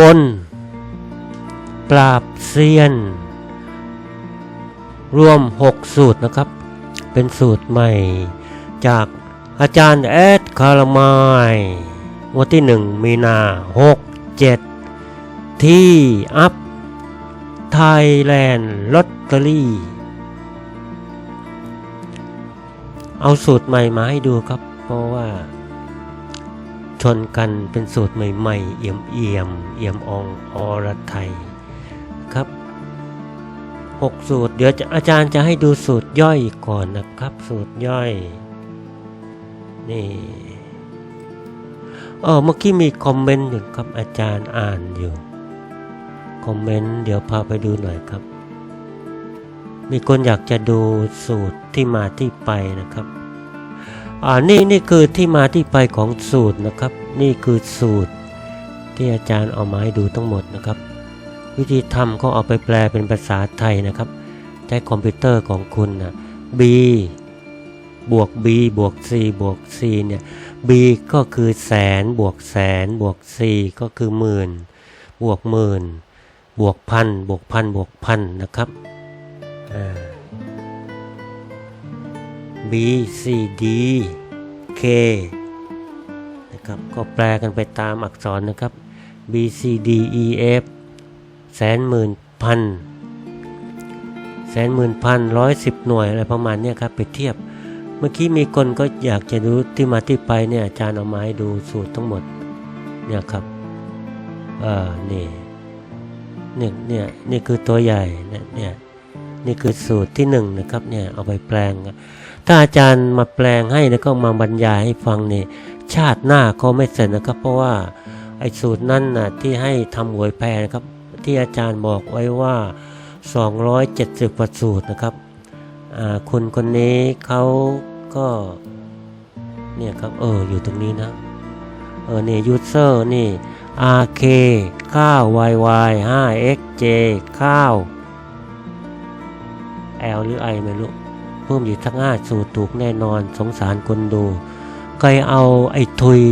บน ปราบเซียน รวม 6 สูตรนะครับ เป็นสูตรใหม่ จากอาจารย์แอดคารามายวันที่ 1 มีนา 6 7 ที่อัพไทยแลนด์ลอตเตอรี่ เอาสูตรใหม่มาให้ดูครับ เพราะว่า ชนกันเป็นสูตรใหม่ๆ เอี่ยมเอี่ยมเอี่ยมอองอรไทยครับ 6 สูตร เดี๋ยวอาจารย์จะให้ดูสูตรย่อยก่อนนะครับ สูตรย่อย นี่เออเมื่อกี้มีคอมเมนต์อยู่ครับอาจารย์อ่านอยู่ คอมเมนต์เดี๋ยวพาไปดูหน่อยครับ มีคนอยากจะดูสูตรที่มาที่ไปนะครับ อ่านี่นี่คือที่มาที่ไปของสูตรนะครับ นี่คือสูตรที่อาจารย์เอามาให้ดูทั้งหมดนะครับ วิธีทำก็เอาไปแปลเป็นภาษาไทยนะครับ ใช้คอมพิวเตอร์ของคุณนะ b บวก b บวก c บวก c เนี่ย b ก็คือแสนบวกแสนบวก c ก็คือหมื่นบวกหมื่นบวกพันบวกพันบวกพันนะครับอ่า B C D K นะครับก็แปลกันไปตามอักษรนะครับ B C D E F แสนหมื่นพันแสนหมื่นพันร้อยสิบหน่วยอะไรประมาณนี้ครับไปเทียบ เมื่อกี้มีคนก็อยากจะรู้ที่มาที่ไปเนี่ยอาจารย์เอามาให้ดูสูตรทั้งหมดเนี่ยครับเออนี่เนี่ยเนี่ยนี่คือตัวใหญ่เนี่ยเนี่คือสูตรที่หนึ่งนะครับเนี่ยเอาไปแปลง ถ้าอาจารย์มาแปลงให้แล้วก็มาบรรยายให้ฟังเนี่ยชาติหน้าก็ไม่เสร็จนะครับ เพราะว่าไอ้สูตรนั้นน่ะที่ให้ทำหวยแพรนะครับ ที่อาจารย์บอกไว้ว่า 270กว่าสูตรนะครับอ่าคุณคนนี้เขาก็เนี่ยครับเอออยู่ตรงนี้นะเออเนี่ยูเซอร์นี่ RK 9 YY 5 XJ 9 L หรือ I ไม่รู้เพิ่มอยู่ทั้งห้าสูตรถูกแน่นอนสงสารคนดูใครเอาไอ้ทุย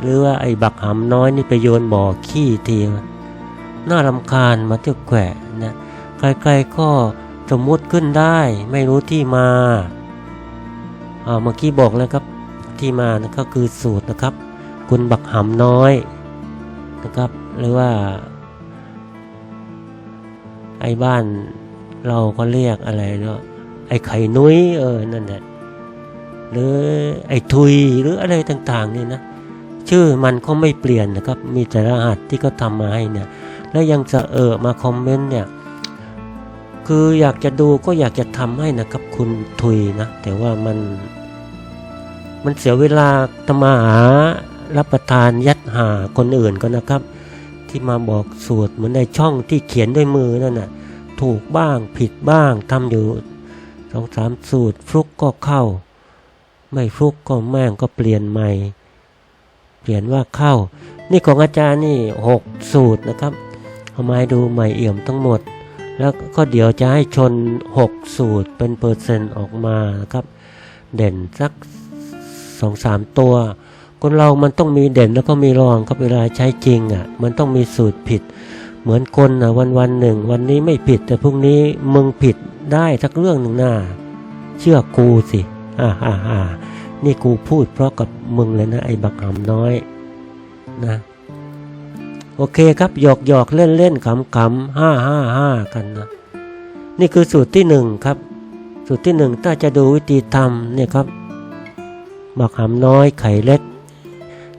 หรือว่าไอ้บักหำน้อยนี่ไปโยนบ่อขี้ทีน่ารำคาญมาเที่ยวแขวะนะใครๆก็สมมุติขึ้นได้ไม่รู้ที่มาเอาเมื่อกี้บอกแล้วครับที่มานะก็คือสูตรนะครับ คุณบักหำน้อยนะครับหรือว่า ไอ้บ้าน เราก็เรียกอะไรเนาะไอ้ไข่นุ้ยเออนั่นแหละหรือไอ้ทุยหรืออะไรต่างๆนี่นะชื่อมันก็ไม่เปลี่ยนนะครับมีแต่รหัสที่เขาทำมาให้เนี่ย แล้วยังจะเออมาคอมเมนต์เนี่ยคืออยากจะดูก็อยากจะทำให้นะครับคุณทุยนะ แต่ว่ามันมันเสียเวลาทำมาหารับประทานยัดหาคนอื่นก็นะครับ ที่มาบอกสูตรเหมือนในช่องที่เขียนด้วยมือนั่นน่ะ ถูกบ้างผิดบ้างทำอยู่สองสามสูตรฟลุกก็เข้า ไม่ฟลุกก็แม่งก็เปลี่ยนใหม่ เปลี่ยนว่าเข้า นี่ของอาจารย์นี่หกสูตรนะครับเอามาดูใหม่เอี่ยมทั้งหมด แล้วก็เดี๋ยวจะให้ชนหกสูตรเป็นเปอร์เซ็นต์ออกมานะครับ เด่นสักสองสามตัว คนเรามันต้องมีเด่นแล้วก็มีรองครับเวลาใช้จริงอะ มันต้องมีสูตรผิด เหมือนคนนะวันวันหนึ่ง วันนี้ไม่ผิด แต่พรุ่งนี้มึงผิดได้สักเรื่องหนึ่งหน้า เชื่อกูสิอ่าอ่าอ่านี่กูพูดเพราะกับมึงเลยนะ ไอ้บักหำน้อยนะโอเคครับหยอกหยอกเล่นเล่นขำขำห้าห้าห้ากันนะนี่คือสูตรที่หนึ่งครับ สูตรที่หนึ่งถ้าจะดูวิธีทำเนี่ยครับบักหำน้อยไข่เล็ก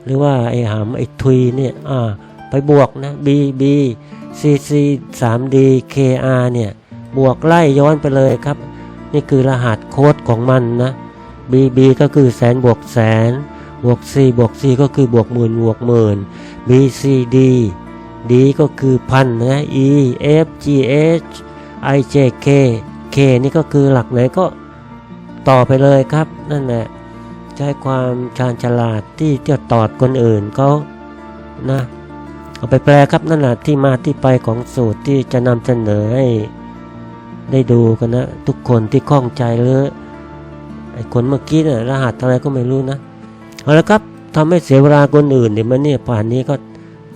หรือว่าไอ้หำไอ้ทุยเนี่ยอ่าไปบวกนะ B B C C 3 D K R เนี่ยบวกไล่ย้อนไปเลยครับ นี่คือรหัสโค้ดของมันนะ B B ก็คือแสนบวกแสนบวก C บวก C ก็คือบวกหมื่นบวกหมื่น B C D D ก็คือพันนะ E F G H I J K K นี่ก็คือหลักไหนก็ต่อไปเลยครับ นั่นแหละใช้ความชาญฉลาดที่จะตอดคนอื่นเขานะ เอาไปแปลครับนั่นแหละที่มาที่ไปของสูตรที่จะนำเสนอให้ได้ดูกันนะ ทุกคนที่ข้องใจหรือไอ้คนเมื่อกี้นี่ยรหัสอะไรก็ไม่รู้นะเอาละครับทำให้เสียเวลาคนอื่นเดี๋ยวมันเนี่ยป่านนี้ก็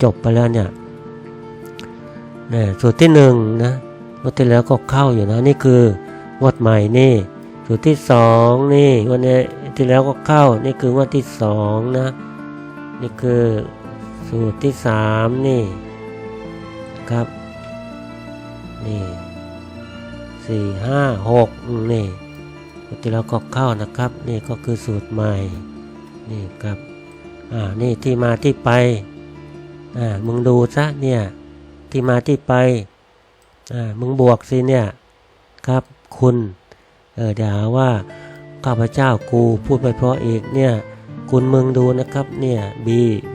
จบไปแล้วเนี่ยนี่สูตรที่หนึ่งนะงวดที่แล้วก็เข้าอยู่นะนี่คืองวดใหม่นี่สูตรที่สองนี่วันนี้ที่แล้วก็เข้านี่คืองวดที่สองนะนี่คือ สูตรที่สามนี่ครับ นี่สี่ห้าหกนี่งวดที่แล้วก็เข้านะครับ นี่ก็คือสูตรใหม่ นี่ครับ อ่า นี่ที่มาที่ไป อ่า มึงดูซะเนี่ย ที่มาที่ไป อ่า มึงบวกสิเนี่ย ครับ คุณ เออเดี๋ยวหาว่าข้าพเจ้ากูพูดไปเพราะอีกเนี่ย คุณมึงดูนะครับเนี่ย b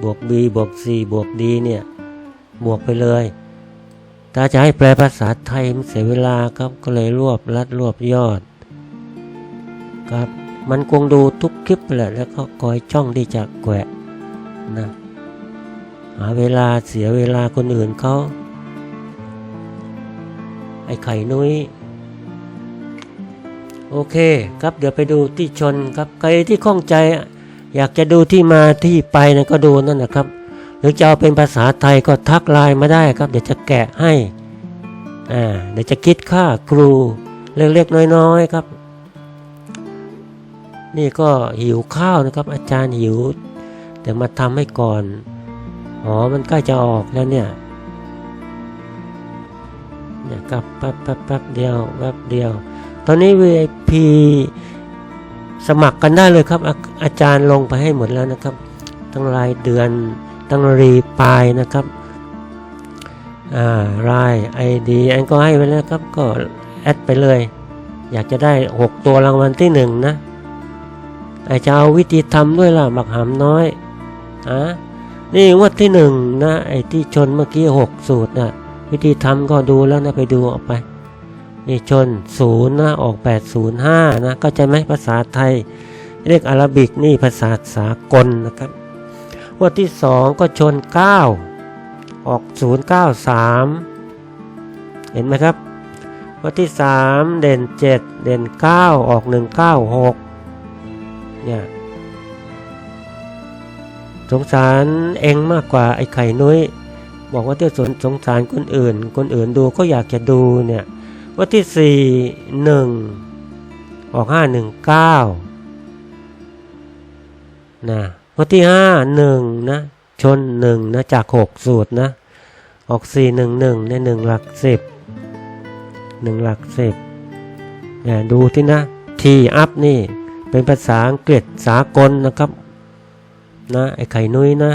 บวก b บวก c บวก d เนี่ยบวกไปเลยถ้าจะให้แปลภาษาไทยมันเสียเวลาครับก็เลยรวบรัดรวบยอดครับมันคงดูทุกคลิปแหละแล้วก็คอยจ้องที่จะแกะนะหาเวลาเสียเวลาคนอื่นเขาไอ้ไข่นุ้ยโอเคครับเดี๋ยวไปดูที่ชนครับใครที่ข้องใจ อยากจะดูที่มาที่ไปนะก็ดูนั่นนะครับ หรือจะเอาเป็นภาษาไทยก็ทักไลน์มาได้ครับ เดี๋ยวจะแกะให้อ่าเดี๋ยวจะคิดค่าครูเล็กๆน้อยๆครับ นี่ก็หิวข้าวนะครับ อาจารย์หิวเดี๋ยวมาทำให้ก่อนอ๋อมันใกล้จะออกแล้วเนี่ยเนี่ยครับแป๊บแป๊บแป๊บเดียวแป๊บเดียว ตอนนี้ VIP สมัครกันได้เลยครับอาอาจารย์ลงไปให้หมดแล้วนะครับตั้งรายเดือนตั้งรีปลายนะครับอ่าราย ID อันก็ให้ไปแล้วครับก็แอดไปเลย อยากจะได้ 6 ตัวรางวัลที่หนึ่งนะไอจะเอาวิธีทำด้วยล่ะหมักหามน้อยอะนี่งวดที่หนึ่งนะไอที่ชนเมื่อกี้หกสูตรนะวิธีทำก็ดูแล้วนะไปดูออกไป นี่ชนศูนย์นะออก 805 นะก็จะไหมภาษาไทยเรียกอารบิกนี่ภาษาสากลนะครับงวดที่สองก็ชน 9 ออก 093 เห็นไหมครับงวดที่สามเด่น 7 เด่น 9 ออก 196 เนี่ยสงสารเองมากกว่าไอ้ไข่นุ้ย บอกว่าเที่ยวสนสงสารคนอื่น คนอื่นดูก็อยากจะดูเนี่ย วันที่สี่หนึ่งออกห้าหนึ่งเก้านะวันที่ห้าหนึ่งนะชนหนึ่งนะจากหกสูตรนะออกสี่หนึ่งหนึ่งในหนึ่งหลักสิบหนึ่งหลักสิบเนี่ยดูที่นะทีอัพนี่เป็นภาษาอังกฤษสากลนะครับนะไอ้ไข่นุ้ยนะ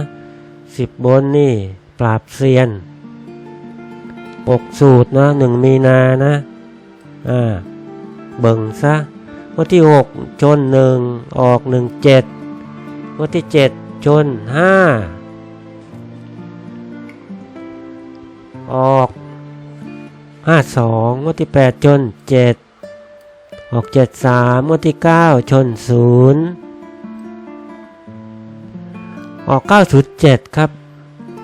สิบบนนี่ปราบเซียนปกสูตรนะหนึ่งมีนานะ่าเบิ่งซะวันที่ 6 ชน 1 ออก 17 วันที่ 7 ชน 5 ออก 52 วันที่ 8 ชน 7 ออก 73 วันที่ 9 ชน 0 ออก 907 ครับ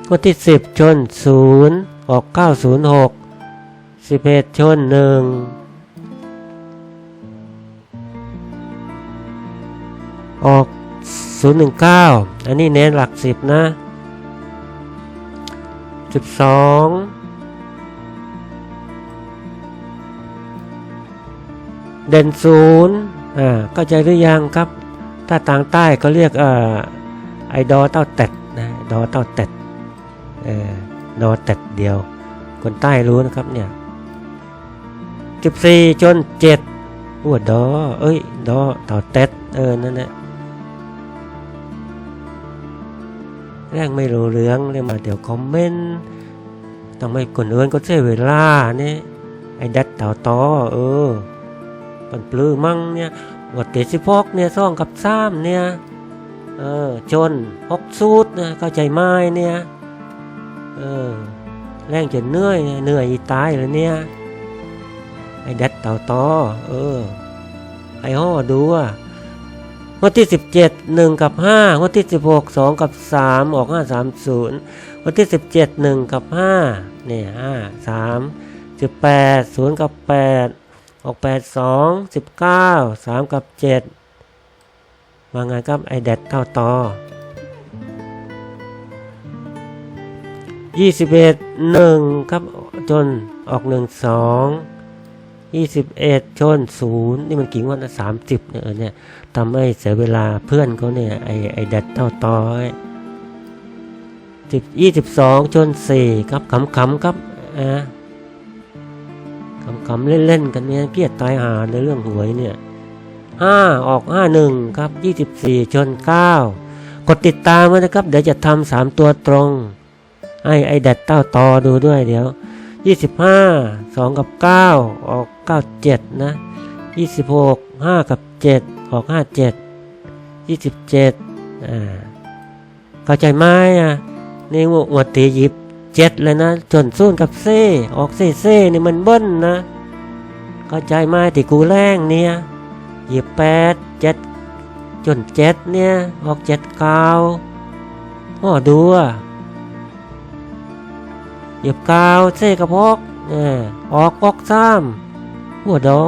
วันที่ 10 ชน 0 ออก 906 11 ชน 1 ออกศูนย์หนึ่งเก้าอันนี้เน้นหลักสิบนะสิบสองเด่นศูนย์อ่าก็ใจหรือยังครับ ถ้าต่างใต้ก็เรียกเอ่อไอดอเต้าเต็ดนะดอเต้าเต็ดเออดอเต็ดเดียว คนใต้รู้นะครับเนี่ยสิบสี่จนเจ็ดอ้วดดอ เอ้ย ดอต่อเต็ด เออ นั่นแหละ แรกไม่รู้เรื่องเลยมาเดี๋ยวคอมเมนต์ต้องไม่คนอื่นก็เสียเวลาเนี่ยไอ้ดัดเต่าตอเออปันปลื้มมั่งเนี่ยวัดเตสิพกเนี่ยซ่องกับซ้ำเนี่ยเออจนฮกสูตรนะเข้าใจไหมเนี่ยเออแรงจนเหนื่อยเหนื่อยอีตายเลยเนี่ยไอ้แดดเต่าตอเออไอ้ห่อดูอะ งวันที่สิบเจ็ดหนึ่งกับห้างวันที่สิบหกสองกับสามออกห้าสามศูนย์วันที่สิบเจ็ดหนึ่งกับห้าเนี่ยห้าสามสิบแปดศูนย์กับแปดออกแปดสองสิบเก้าสามกับเจ็ดว่าไงครับไอแดดเท่าตอยี่สิบเอ็ดหนึ่งครับจนออกหนึ่งสอง ยี่สิบเอ็ดชนศูนย์นี่มันกี่งวันนะสามสิบเนี่ยเนี่ยทำให้เสียเวลาเพื่อนเขาเนี่ย ไอไอดัดเต้าต่อยสิบยี่สิบสองชนสี่ครับขำๆครับอ่าขำๆเล่นๆกันเนี่ยเกียดตายหาในเรื่องหวยเนี่ยห้าออกห้าหนึ่งครับยี่สิบสี่ชนเก้ากดติดตามไว้นะครับ เดี๋ยวจะทำสามตัวตรงไอ้ไอ้ดัดเต้าตอดูด้วยเดี๋ยว ยี่สิบห้าสองกับเก้าออกเก้าเจ็ดนะยี่สิบหกห้ากับเจ็ดออกห้าเจ็ดยี่สิบเจ็ดอ่า เข้าใจไหมอะนี่งวดตีหยิบเจ็ดเลยนะจนสู้กับเซ่ออกเซ่เซ่นี่มันเบิ้ลนะ เข้าใจไหมที่กูแรงเนี่ยหยิบแปดเจ็ดจนเจ็ดเนี่ย ออกเจ็ดเก้าโอ้ดูอะ เหยียบกาวเซกระพกเออออกออกซ้ำหัวดอ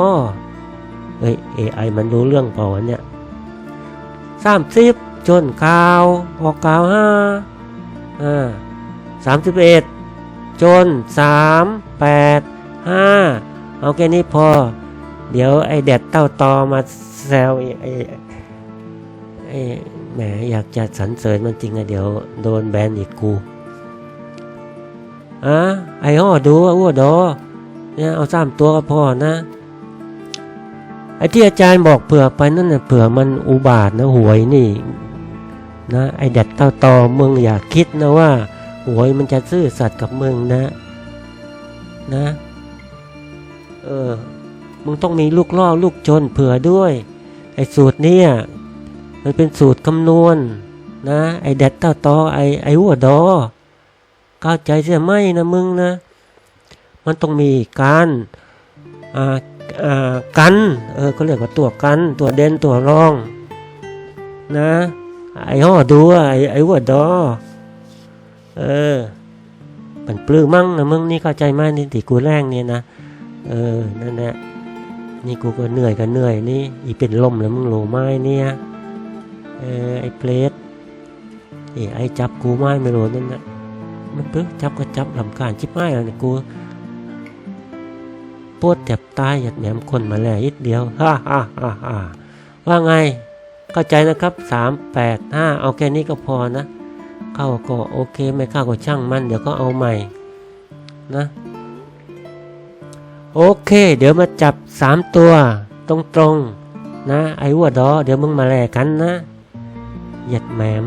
เฮ้ยเอไอมันรู้เรื่องเปล่าวะเนี่ยสามสิบจนกาวออกกาวห้าอ่าสามสิบเอ็ดจนสามแปดห้าเอาแค่นี้พอ เดี๋ยวไอแดดเต้าตอมาแซวไอ้ไอ้แหมอยากจะสรรเสริญมันจริงอะเดี๋ยวโดนแบนอีกกู อะไอ้ห่อดูอ้วดอเนี่ยเอาสามตัวก็พอนะ ไอ้ที่อาจารย์บอกเผื่อไปนั่นน่ะเผื่อมันอุบาทนะหวยนี่ นะไอ้ดัดเต้าตอมึงอย่าคิดนะว่าหวยมันจะซื่อสัตย์กับมึงนะ นะ เออ มึงต้องมีลูกล่อลูกจนเผื่อด้วย ไอ้สูตรเนี่ยมันเป็นสูตรคำนวณนะไอ้ดัดเต้าตอไอ้ไอ้หัวดอ เข้าใจเสียไหมนะมึงนะ มันต้องมีการอ่าอ่ากันเออเขาเรียกว่าตัวกัน ตัวเด่นตัวรอง นะไอ้ห่อดูไอ้ไอ้หัวดอ เออมันปลื้มมั่งนะมึงนี่เข้าใจไหมนี่ที่กูแรงเนี่ยนะเออนั่นแหละนี่กูก็เหนื่อยก็เหนื่อยนี่อีเป็นลมแล้วมึงโหลไม้เนี่ยเออไอ้เพลสไอ้ไอ้จับกูไม้ไม่โหลนั่นนะ มันปึ๊บจับก็จับลำการชิบหายแล้วนี่ยกูปวดแทบตายหยัดแหนมคนมาแล้วอีกเดียวฮ่าฮ่าฮ่าฮ่าว่าไงเข้าใจนะครับสามแปดห้าเอาแค่นี้ก็พอนะ เข้าก็โอเคไม่เข้าก็ช่างมัน เดี๋ยวก็เอาใหม่นะโอเค เดี๋ยวมาจับสามตัวตรงๆนะ ไอ้วัวดอ เดี๋ยวมึงมาแลกกันนะหยัดแหมม